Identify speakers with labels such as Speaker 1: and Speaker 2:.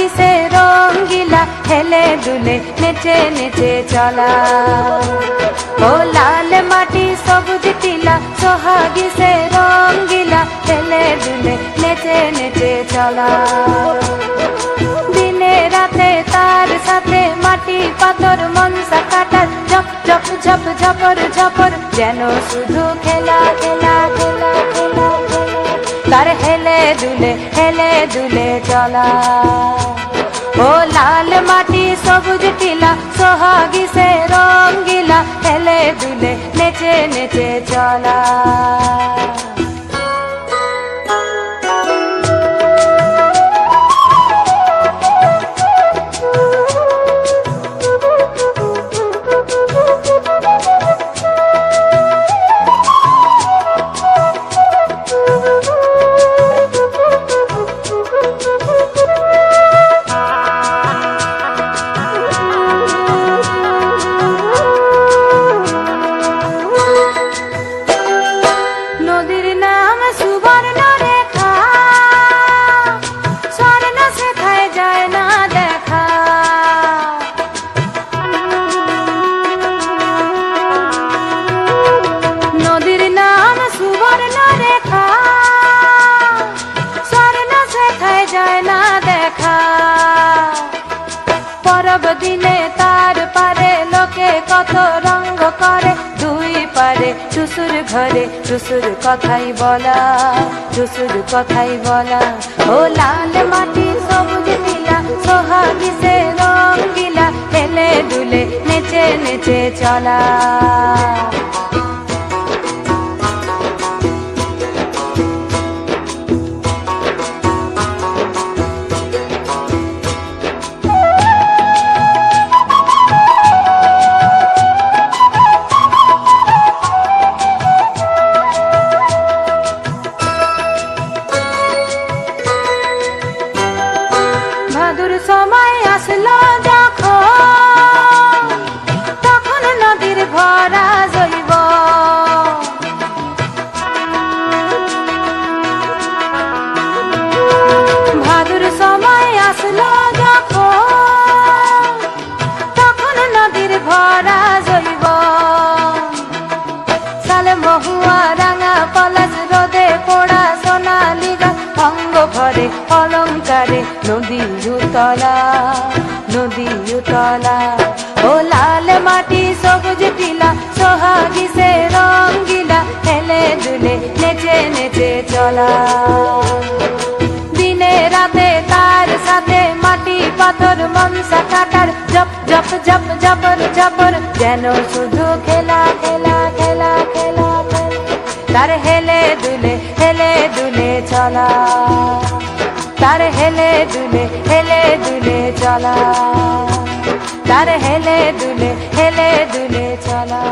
Speaker 1: সোহাগিসে রঙ্গিলা, হেলে দুলে নেচে নেচে চলা। ও লাল মাটি সবুজ টিলা সোহাগিসে রঙ্গিলা, হেলে দুলে নেচে নেচে চলা। দিনে রাতে তার সাথে মাটি পাথর, মনসা কাটার, ঝপ ঝপ ঝপ, ঝপর ঝপর, যেন শুধু খেলা খেলা খেলা খেলা। তার হেলে দুলে হেলে দুলে চলা। ও লাল মাটি সবুজ টিলা সোহাগি সে রঙ্গিলা হেলে দুলে নেচে নেচে চলা। যায় না দেখা। পরব দিনে তার পারে লোকে কত রঙ্গ করে। দুই পারে টুসুর ঘরে টুসুর কথাই বলা টুসুর কথাই বলা। ও লাল মাটি সবুজ নীলা, সোহাগি সে রঙ্গিলা হেলে দুলে নেচে নেচে চলা। সময় আসলো যখন, তখন নদীর ভরা জৈব। সালে মহুয়া রাঙা পলাশ রোদে পোড়া সোনালি গাছ, অঙ্গ ভরে অলঙ্কারে নদী উতলা নদী উতলা। ও লাল মাটি সবুজ টিলা সোহাগি সে রঙ্গিলা, হেলে দুলে নেচে নেচে চলা। যেন শুধু খেলা খেলা খেলা খেলা। তার হেলে দুলে হেলে দুলে চলা। তার হেলে দুলে হেলে দুলে চলা। তার হেলে দুলে হেলে দুলে চলা।